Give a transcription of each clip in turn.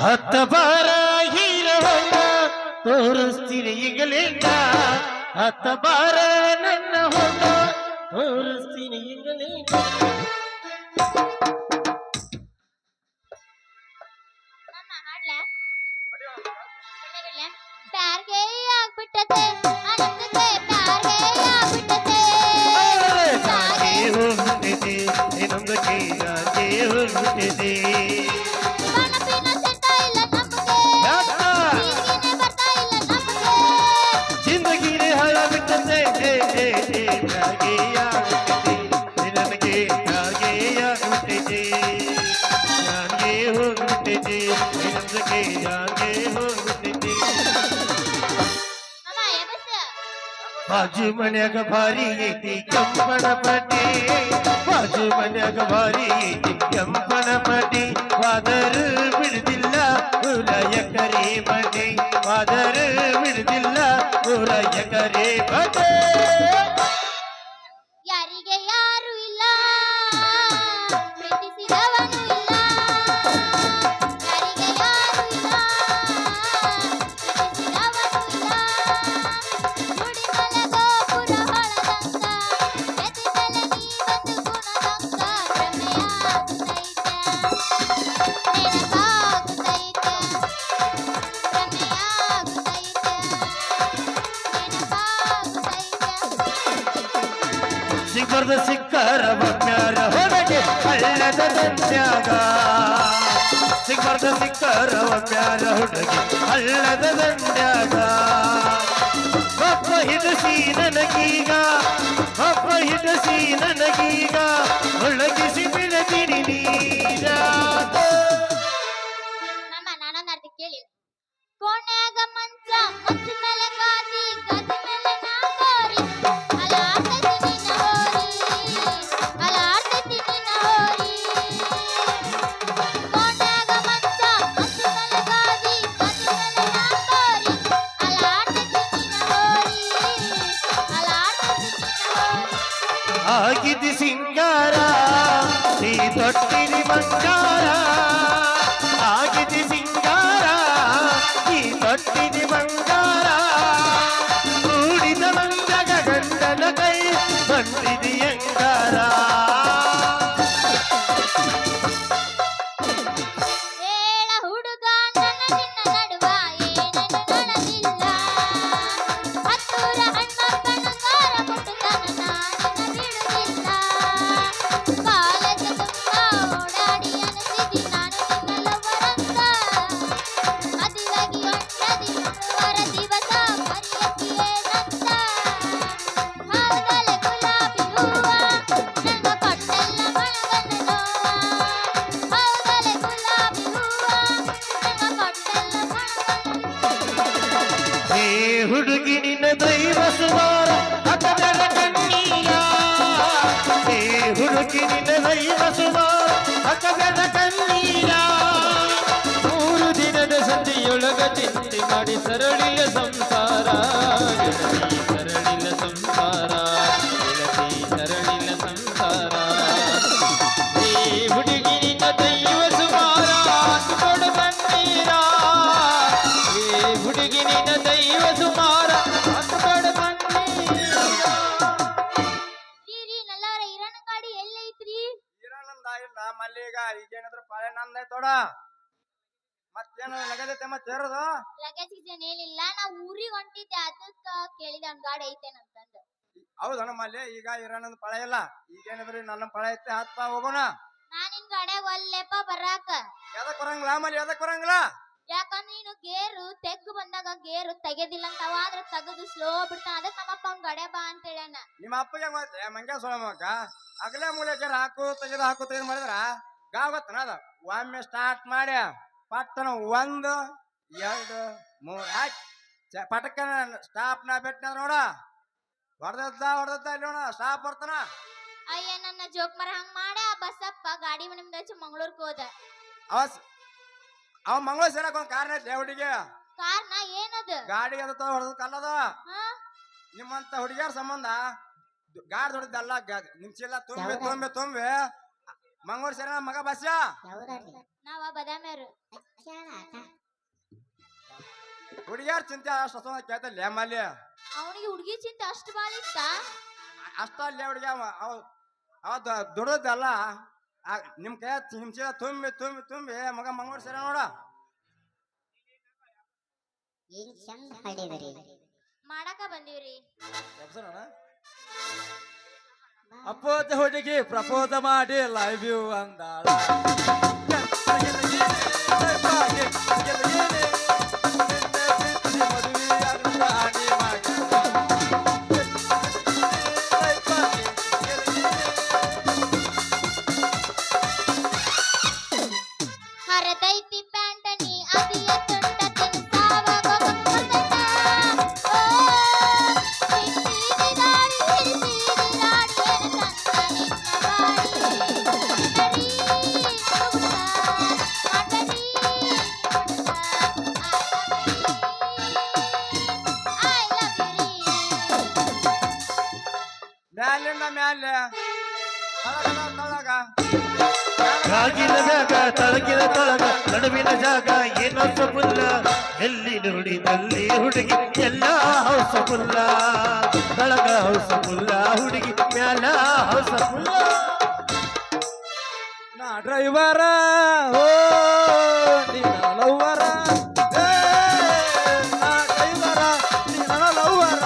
ಹತ್ತ ಬಾರ ಹೀರವನ್ನ ತೋರಿಸ್ತೀನಿ ಈಗಲಿಂದ ಹತ್ತ ಬಾರ ನನ್ನ ಹೊಂಡ ತೋರಿಸ್ತೀನಿ ಈಗಲಿಂದ? ಪ್ಯಾರ್ಗೆ ಆಗ್ಬಿಟ್ಟತೆ ಅನಂತಕ್ಕೆ ಪ್ಯಾರ್ಗೆ ಆಗ್ಬಿಟ್ಟತೆ ನಾನೇ ಹೋಗ್ಬಿಟ್ಟಿದೆ ಇನ್ನೊಂದಕ್ಕೆ ನಾನೇ ಹೋಗ್ಬಿಟ್ಟಿದೆ ಬಾಜು ಮನ್ಯಾಗ ಭಾರಿ ಐತಿ ಕೆಂಪನ ಪಟಿ ಬಾಜು ಮನ್ಯಾಗ ಭಾರಿ ಐತಿ ಕೆಂಪನ ಪಟ್ಟಿ. ಬಮ್ಯಾರ ಹೊರಗೆ ಅಲ್ಲದ ದಂತ್ಯಾಗ. ಸಿಕ್ಕರ್ದ ಸಿಕ್ಕರ ಬಮ್ಯಾರ ಹುಡುಗಿ ಅಲ್ಲದ ದಂತ್ಯಾಗ. ಒಬ್ಬ ಹಿಡಿಸಿ ನನಗೀಗ ಒಬ್ಬ ಹಿಡಿಸಿ ನನಗೀಗ ಒಳಗಿಸಿ ಬಿಡದಿರಿ ನೀರ ಕೇಳಿ ಕೋಣ್ಯಾಗ ಮಂಚ ಮಂಚ ಹೋರಿ ಆಗಿದ್ದಿ ಸಿಂಗಾರ ನೀ ತೊಟ್ಟಿರಿ ಬಂಗಾರ ಆಗಿದ್ದಿ ಸಿಂಗಾರ ನೀ ತೊಟ್ಟಿರಿ ಬಂಗಾರ ಕೂಡಿದ ಮಂಗಗ ಗಂಡನ ಕೈ ಬಂದಿದಿ ಹುಡುಗಿ ನಿನ್ನ ದೈವ ಸುಮಾರ ಹತ್ತದರ ಕಣ್ಣೀಯ. ಏ ಹುಡುಗಿ ನಿನ್ನ ದೈವ ಸುಮಾರ ಹತ್ತದರ ಕಣ್ಣೀಯ. ಮೂರು ದಿನದ ಸಂಧಿಯೊಳಗ ಚಿಂತೆ ಮಾಡಿ ಸರಳಿಯ ಸಂಸಾರ. ಸರಳಿಲ ಸಂಸಾರ ಸರಳಿಲ ಸಂಸಾರ. ಹೇ ಹುಡುಗಿ ನಿನ್ನ ದೈವ ಸುಮಾರ, ಕೊಡು ಕಣ್ಣೀರ. ಹುಡುಗಿ ಈಗೇನಿದ್ರು ಪಾಳೆ ನಂದ ತೋಡ. ಮತ್ತೇನು ನಗದೈತೆ ಮತ್ತೆ ಸೇರೋದು ಲಗೇಜ್ ಗಿಜೇನ್ ಏನಿಲ್ಲ ನಾ ಊರಿಗೆ ಹೊಂಟಿದ್ದೆ ಅದಕ್ಕ ಕೇಳಿದೆ ಅವ್ನ ಗಾಡಿ ಐತೇನಂತಂದು ಹೌದಣ್ಣ ಮಲ್ಲಿ ಈಗ ಇರೋಣಂದ್ ಪಳೆ ಇಲ್ಲ. ಈಗೇನಿದ್ರು ನನ್ನ ಪಳೆ ಐತೆ ಹತ್ಪ ಹೋಗೋಣ. ನಾನ್ ನಿನ್ ಗಾಡ್ಯಾಗ ಒಲ್ಲೆಪ್ಪ ಬರಾಕ. ಯಾವ್ದಕ್ ಬರಂಗಿಲ್ಲ ಆಮೇಲೆ ಎದಕ್ ಬರಂಗಿಲ್ಲ? ಯಾಕಂದ್ರ ನೀನು ಗೇರು ತೆಗ್ಗು ಬಂದಾಗ ಗೇರು ತೆಗೆದಿಲ್ಲ ಅಂತ ಆದ್ರ ತೆಗೆದು ಸ್ಲೋ ಬಿಡ್ತಾನ. ಅದಕ್ಕೆ ನಮ್ಮಪ್ಪ ಅವ್ನ ಗಡೆ ಬಾ ಅಂತ ಹೇಳ್ಯಾನ. ನಿಮ್ಮ ಅಪ್ಪಗೆ ಮತ್ತೆ ಮಂಗ್ಯ ಸೊಳಮಕ್ಕ ಅಗಲೇ ಮೂಲೆಗೆ ಹಾಕು ತೆಗೆದು ಹಾಕು ತೆಗೆದು ಮಾಡಿದ್ರ? ಗಾವ್ ಗೊತ್ತನ ಅದ. ಒಮ್ಮೆ ಸ್ಟಾರ್ಟ್ ಮಾಡಿ ಪಟ್ಟನ ಒಂದು ಎರಡು ಮೂರು. ಹಾಕಿ ಪಟಕ್ಕನ ಸ್ಟಾಪ್ ನಾ ಬೆಟ್ಟ ನೋಡ. ಹೊಡೆದದ್ದ ಹೊಡೆದದ್ದ ಇಲ್ಲಿ ನೋಡ. ಸ್ಟಾಪ್ ಬರ್ತಾನ. ಅಯ್ಯ ನನ್ನ ಜೋಕ್ ಮರ ಹಂಗ ಮಾಡ ಆ ಬಸಪ್ಪ ಗಾಡಿ ನಿಮ್ದು ಹಚ್ಚಿ ಮಂಗಳೂರ್ಗೆ ಹೋದ. ಅವ ಅವ ಮಂಗಳ ಸೇರಕ್ ಒಂದ್ ಕಾರಣ ಐತೆ ಹುಡುಗಿ? ಕಾರಣ ಏನದ? ಗಾಡಿ ಅದ ಹೊಡೆದ ಕಲ್ಲದ? ಹಾ? ನಿಮ್ಮಂತ ಹುಡುಗಿಯರ ಸಂಬಂಧ ಗಾಡಿ ಹೊಡೆದಲ್ಲ ನಿಮ್ ಚೀಲ ತುಂಬಿ ತುಂಬಿ ತುಂಬಿ. ಮಂಗಳೂರು ಶರಣ ಮಗ ನಾವ ಬದಾಮ್ಯಾರು. ಹುಡುಗಿಯಾರ ಚಿಂತೆ ಅಷ್ಟು ಅಷ್ಟೊಂದು ಕೇಳ್ತಲ್ಲ ಮಲ್ಲಿ? ಅವನಿಗೆ ಹುಡುಗಿ ಚಿಂತೆ ಅಷ್ಟು ಬಾಳ ಇತ್ತ? ಅಷ್ಟ ಅಲ್ಲೇ ಹುಡುಗಿ ಅವ ಅವ ಅವ ದ- ದುಡಿದಲ್ಲ. ಆ, ನಿಮ್ ಕೈ ನಿಮ್ ತುಂಬಿ ತುಂಬಿ ತುಂಬಿ ಮಗ ಮಂಗೂರ್ ಶರಣ ನೋಡ. ಏನ್ ಚಂದ ಹಾಡಿದ್ರಿ ಮಾಡಾಕ ಬಂದೀವ್ರಿ. ಅಪ್ಪೋತ ಹುಡುಗಿ ಪ್ರಪೋಧ ಮಾಡಿ ಲೈವ್ ಯು ಅಂದಾಳ. ಕಾಗಿನ ಜಾಗ, ತಳಗಿನ ತಳಗ, ನಡುವಿನ ಜಾಗ, ಏನೋ ಸಬುಲ್ಲ. ಎಲ್ಲಿ ತಲ್ಲಿ ಹುಡುಗಿ, ಎಲ್ಲ ಹೌಸಬುಲ್ಲ ತಳಗ ಹೌಸಬುಲ್ಲ ಹುಡುಗಿ ಮ್ಯಾಲ ಹೌಸಬುಲ್ಲ ನಾ ಡ್ರೈವರ, ಓ ಲವ್ವರ. ನಾ ಡ್ರೈವರ ನೀನ ಲವ್ವರ.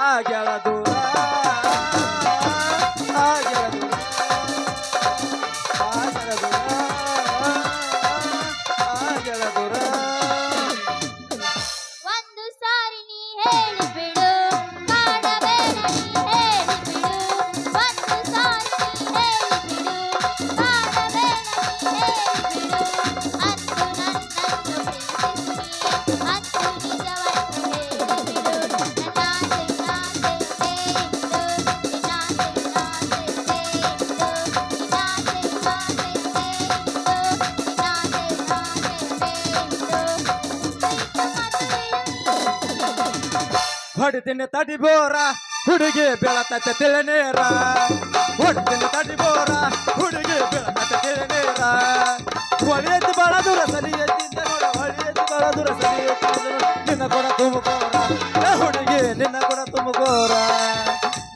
ಆ ಗೆಳ ದೂರ ಹೊಡಿತೀನಿ ತಡಿ ಬೋರ, ಹುಡುಗಿ ಬೆಳತತ್ತೆ ತಿಳನೇರ. ಹೊಡಿತೀನಿ ತಡಿ ಬೋರ, ಹುಡುಗಿ ಬೆಳತತ್ತೆ ತಿಳನೇರ. ಹೊಳಿ ಎತ್ತಿ ಬಾಳ ದೂರ ಸರಿ ಎತ್ತಿದ್ದೆ ನೋಡ ಹೊಳಿ ಎತ್ತಿ ಬಾಳ ದೂರ ಸರಿ. ನಿನ್ನ ಕೊಡ ತುಮಕೋರ ಹುಡುಗಿ, ನಿನ್ನ ಕೊಡ ತುಮಕೋರ.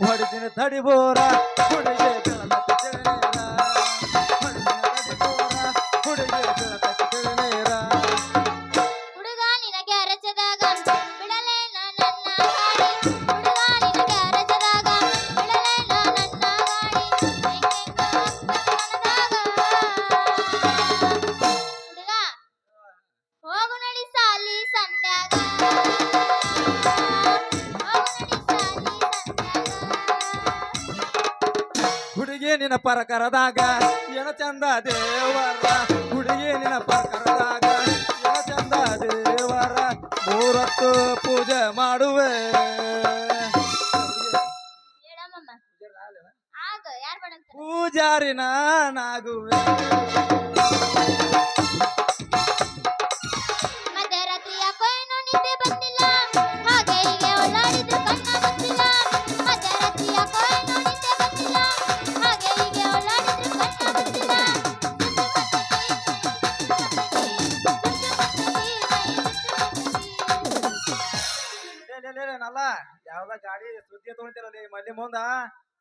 ಹೊಡಿತೀನಿ ತಡಿ ಬೋರ, ಹುಡುಗಿ ನಿನ್ನ ಪರಕರದಾಗ. ಏನ ಚಂದ ದೇವರ ಹುಡುಗಿ ನಿನ್ನ ಪರಕರದಾಗ. ಏನ ಚಂದ ದೇವರ ಮೂರತ್ತು ಪೂಜೆ ಮಾಡುವೆ. ಪೂಜಾರಿನ ಆಗ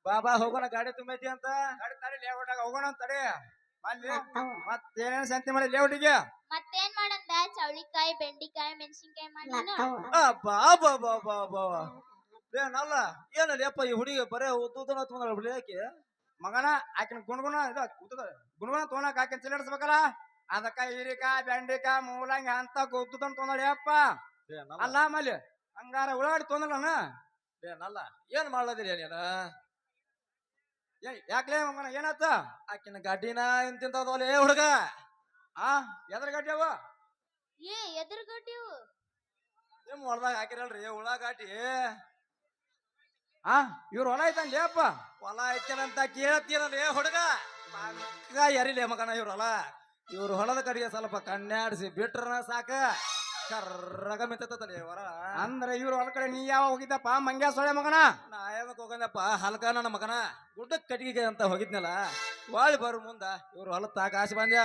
ಬಾಬಾ ಹೋಗೋಣ ಗಾಡಿ ತುಂಬೈತಿ ಅಂತ. ತಡಿ ತಡಿ ಲೇಔಟಾಗ ಹೋಗೋಣ ಅಂತ ತಡಿ. ಅಲ್ಲಿ ಮತ್ತೇನೇನು ಸಂತಿ ಮಾಡಿ ಲೇಔಟಿಗೆ ಮತ್ತೇನ್ ಮಾಡಂದ ಚೌಳಿಕಾಯಿ ಬೆಂಡಿಕಾಯಿ ಮೆಣಸಿನ್ಕಾಯಿ ಮಾಡಿ ಆ, ಬಾ ಬಾ ಬಾ ಬಾ ಬಾ. ಲೇ ನಲ್ಲ ಏನ ಲೇಪ ಈ ಹುಡುಗಿ ಬರೇ ಉದ್ದುದನ ತೊಗೊಂಡಳ ಬಿಡಿ ಆಕಿ? ಮಗನ ಆಕಿನ ಗುಣಗುಣ ಇದು ಉದ್ದದ ಗುಣಗುಣ ತೊಗೊಳಕ್ ಆಕಿನ ಚಿಲ್ಲಡಿಸ್ಬೇಕಲ್ಲ ಅದಕ್ಕ ಹೀರಿಕಾಯಿ ಬೆಂಡಿಕಾಯಿ ಮೂಲಂಗಿ ಅಂತ ಗೊತ್ತದನ್ ತೊಂದಳಿ ಅಪ್ಪ. ಲೇ ನಲ್ಲ. ಅಲ್ಲ ಆಮೇಲೆ ಹಂಗಾರ ಉಳ್ಳಾಡಿ ತೊಂದಲನ ಏನಲ್ಲ ನಲ್ಲ ಏನ್ ಮಾಡ್ಲದಿರಿ ನೀನ? ಯಾಕ್ಲೇ ಮಗನ ಏನಾತ? ಆಕಿನ ಗಡ್ಡಿನ ಇಂತಿಂತದಲ್ಲ ಏ ಹುಡುಗ? ಆ ಎದ್ರ ಗಡ್ಡಿ ಅವ? ಏ ಎದುರುಗಡ್ಡಿವು ನಿಮ್ ಹೊಲದಾಗ ಹಾಕಿರಲ್ರಿ ಗಾಟಿ ಆ ಇವ್ರ ಹೊಲ ಐತನ್ ಅಪ್ಪ? ಹೊಲ ಐತೇನಂತ ಕೇಳ್ತೀರಲ್ಲ ಏ ಹುಡುಗ? ಮಕ್ಕ ಯರಿಲೇ ಮಗನ ಇವ್ರ ಹೊಲ? ಇವ್ರ ಹೊಲದ ಕಡೆಗೆ ಸ್ವಲ್ಪ ಕಣ್ಣಾಡಿಸಿ ಬಿಟ್ರನ ಸಾಕ. ಕರ್ರಗ ವರ. ಅಂದ್ರೆ ಇವ್ರು ಹೊಲ ಕಡೆ ನೀ ಯಾವ ಹೋಗಿದ್ದಪ್ಪ? ಮಂಗ್ಯ ಸೊಳೆ ಮಗನ? ನಾ ಯಾವಾಗ ಹೋಗಂದಪ್ಪ ಹಲ್ಕ ನನ್ನ ಮಗನ. ಗುಡ್ಡ ಕಟ್ಟಿಗೆ ಅಂತ ಹೋಗಿದ್ನಲ್ಲ ವಾಳಿ ಬರು ಮುಂದ ಇವ್ರು ಹೊಲ ತಾಕ ಆಸೆ ಬಂದ್ಯ?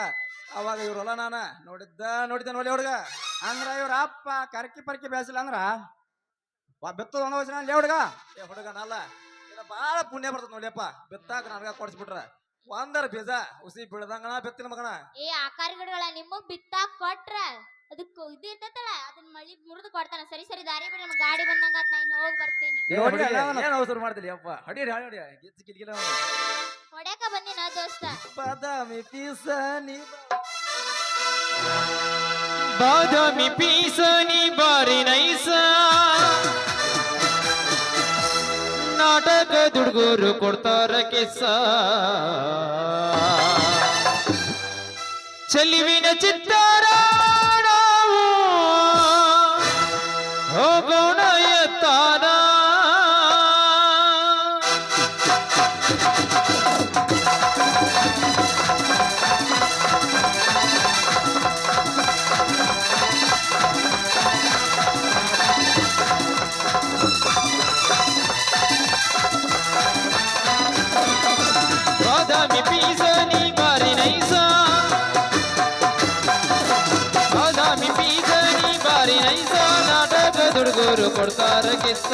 ಅವಾಗ ಇವ್ರ ಹೊಲ ನಾನ ನೋಡಿದ್ದ ನೋಡಿದ್ದ ನೋಡಿ ಹುಡುಗ? ಅಂದ್ರ ಇವ್ರ ಅಪ್ಪ ಕರ್ಕಿ ಪರ್ಕಿ ಬೇಸಿಲ್ಲ ಅಂದ್ರ? ಬೆತ್ತದ ಒಂದ ವಯಸ್ಸಿನ ಲೇ ಹುಡುಗ? ಏ ಹುಡುಗನಲ್ಲ ಬಾಳ ಪುಣ್ಯ ಬರ್ತದ ನೋಡಿಯಪ್ಪ. ಬೆತ್ತಾಕ ನನಗ ಕೊಡ್ಸ್ಬಿಟ್ರ. ಒಂದರ ಬೀಜ ಉಸಿ ಬೀಳದಂಗಣ ಬೆತ್ತಿನ ಮಗನ. ಏ ಆಕಾರ ಗಿಡಗಳ ನಿಮ್ಮ ಬಿತ್ತಾಕ ಕೊಟ್ರ? ಅದಕ್ಕ ಇದು ಇರ್ತೈತಲ್ಲ ಅದನ್ನ ಮಳಿ ಮುರಿದು ಕೊಡ್ತಾನ. ಸರಿ ಸರಿ ದಾರಿ ಬಿಡಿ ನಮ್ಗೆ ಗಾಡಿ ಬಂದಂಗ ಆತ್ ನಾ ಇನ್ನು ಹೋಗಿ ಬರ್ತೀನಿ. ಏನ್ ಅವಸರ ಮಾಡ್ತಿಲ್ಲ ಅಪ್ಪ ಹೊಡಿರಿ ಹೊಡಿ ಗಿಚ್ಚ ಕಿಲ್ಗಿಲ ಹೊಡ್ಯಾಕ ಬಂದಿನ ದೋಸ್ತ? ಬಾದಾಮಿ ಪೀಸ ನೀ ಬಾದಾಮಿ ಪೀಸನಿ ಬಾರಿ ನೈಸ. ನಾಟಕ ದುಡ್ಗೂರು ಕೊಡ್ತಾರ ಕೆಸ. ಚೆಲುವಿನ ಚಿತ್ತಾರ. ಹೋಗೋಣ ಕೊಡ್ತಾರ ಕಿಸ್ಸ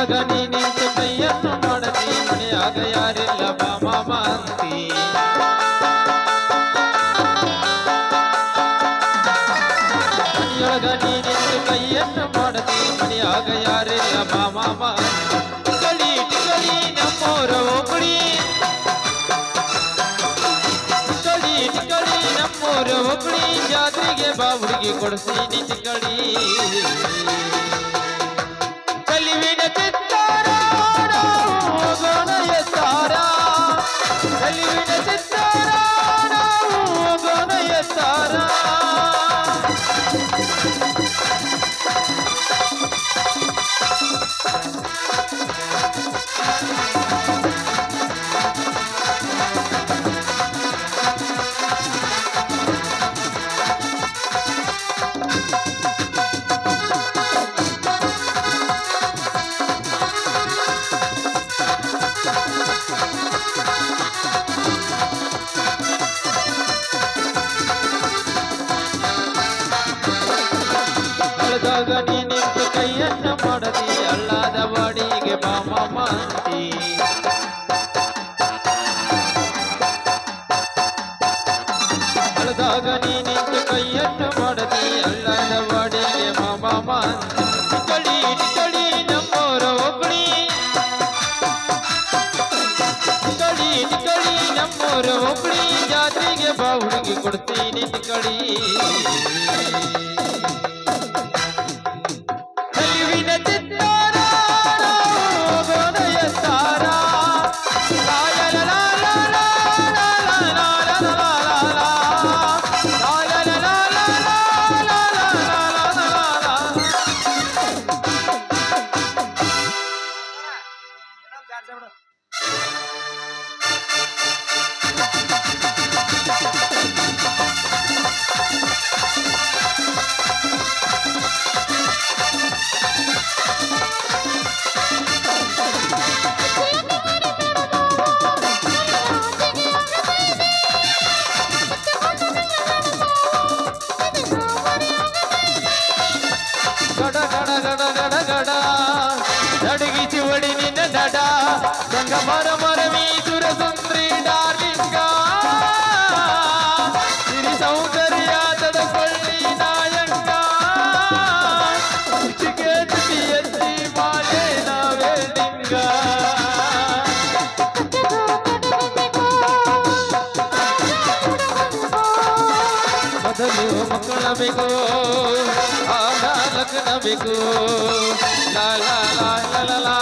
ನೀ ನಿಂತು ಕೈಯನ್ನು ಮಾಡದಿ ಮನೆಯಾಗ ಯಾರಿಲ್ಲ ಬಾಮ ಅಂತಿ ಮನೆಯೊಳಗ ನೀ ನಿಂತು ಕೈಯನ್ನು ಮಾಡದಿ ಮನೆಯಾಗ ಯಾರಿಲ್ಲ ಬಾಮ ಟಿಕಳಿ ಟಿಕಳಿ ನಮ್ಮೋರ ಒಬ್ಬಳಿ ಟಿಕಳಿ ಟಿಕಳಿ ನಮ್ಮೋರ ಕೊಡಿಸಿ ಟಿಕಳಿ ಕಲಿವಿನ ಕಲಿವಿನ ಚಿತ್ತಾರ ನಾವು ಹೋಗೋಣ ಎತ್ತಾರ ಕಳೆದಾಗ ನೀ ನಿಂತು ಕೈಯನ್ನು ಮಾಡದಿ, ಅಲ್ಲದ ಒಡೆಗೆ ಮಾಮ ಟಿಕಳಿ ಟಿಕಳಿ ನಮ್ಮೋರ ಒಬ್ಬಳಿ ಜಾತ್ರೆಗೆ ಬಾ ಹುಡುಗಿ ಕೊಡ್ತೀನಿ ಟಿಕಳಿ ಮಕ್ಕಳಬೇಕು ಆ ಲಗ್ನಬೇಕು ಲಾ ಲಾ ಲಾ ಲಾ ಲಾ